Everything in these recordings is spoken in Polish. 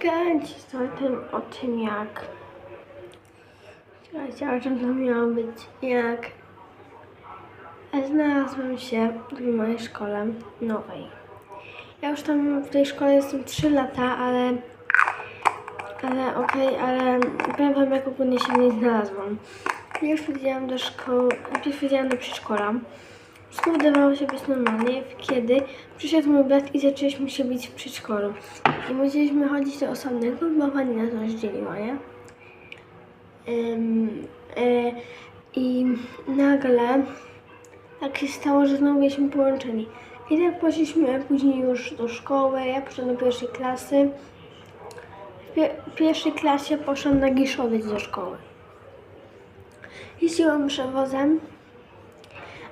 Hejka, dziś tym o tym jak... Słuchajcie, o czym to miało być? Jak znalazłam się w mojej szkole nowej. Ja już tam w tej szkole jestem 3 lata, ale... Ale okej, ale powiem wam jak ogólnie się w niej znalazłam. Pierwszy chodziłam do szkoły, pierwszy chodziłam do przedszkola. Wszystko wydawało się być normalnie, kiedy przyszedł mój brat i zaczęliśmy się bić w przedszkolu. I musieliśmy chodzić do osobnego, bo pani nas rozdzieliła, nie? Ym, e, I nagle tak się stało, że znowu byliśmy połączeni. I tak poszliśmy później już do szkoły, ja poszłam do pierwszej klasy. W pie- pierwszej klasie poszłam na Giszowiec do szkoły. Jeździłam przewozem,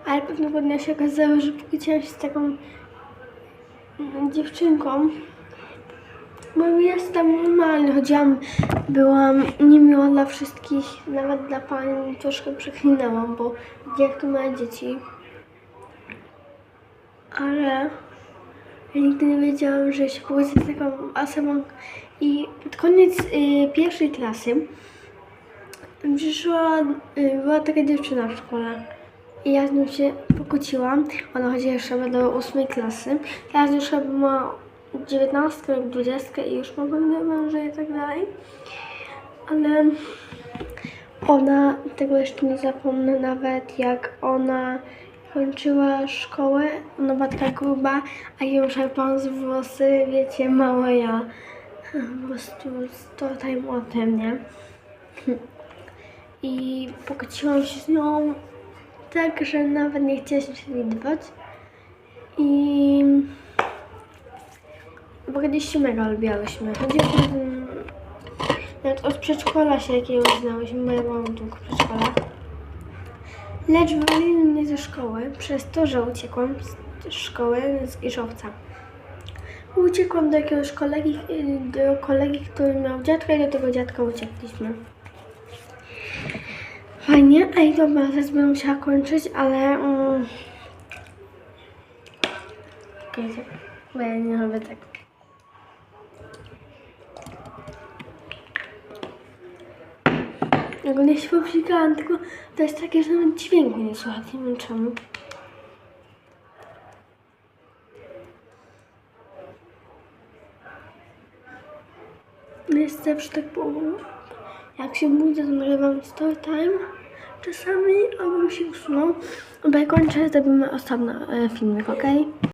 ale pewnego dnia się okazało, że pokłóciłam się z taką mm, dziewczynką, bo jestem normalny, chodziłam, byłam niemiła dla wszystkich, nawet dla pani troszkę przeklinałam, bo jak to małe dzieci. Ale ja nigdy nie wiedziałam, że się pokłócę z taką osobą. I pod koniec y, pierwszej klasy przyszła, y, była taka dziewczyna w szkole i ja z nią się pokłóciłam. Ona chodziła jeszcze do ósmej klasy. Teraz już chyba ma 19 lub 20 i już ma pewne męże i tak dalej. Ale ona, tego jeszcze nie zapomnę nawet, jak ona kończyła szkołę, ona była taka gruba, a ją szarpałam z włosy, wiecie, małe ja. Po prostu to tutaj ode mnie i pokłóciłam się z nią tak, że nawet nie chcieliśmy się widywać. I bo kiedyś się mega lubiałyśmy. Chodziłyśmy mm, nawet od przedszkola się jakiegoś znałyśmy, bo ja byłam długo w przedszkolach. Lecz wywalili mnie ze szkoły przez to, że uciekłam z szkoły z Iżowca. Uciekłam do jakiegoś kolegi, do kolegi, który miał dziadka i do tego dziadka uciekliśmy. Fajnie, ej dobra, teraz będę musiała kończyć, ale... Mm, okej, bo ja nie robię tak. Ogólnie się popsikałam, tylko to jest takie, że nawet dźwięku nie słychać, nie wiem czemu. Jest zawsze tak było. Jak się budzę, to nagrywam story time czasami, albo się usunął. Bo jak kończę, zrobimy osobno e, filmik, ok?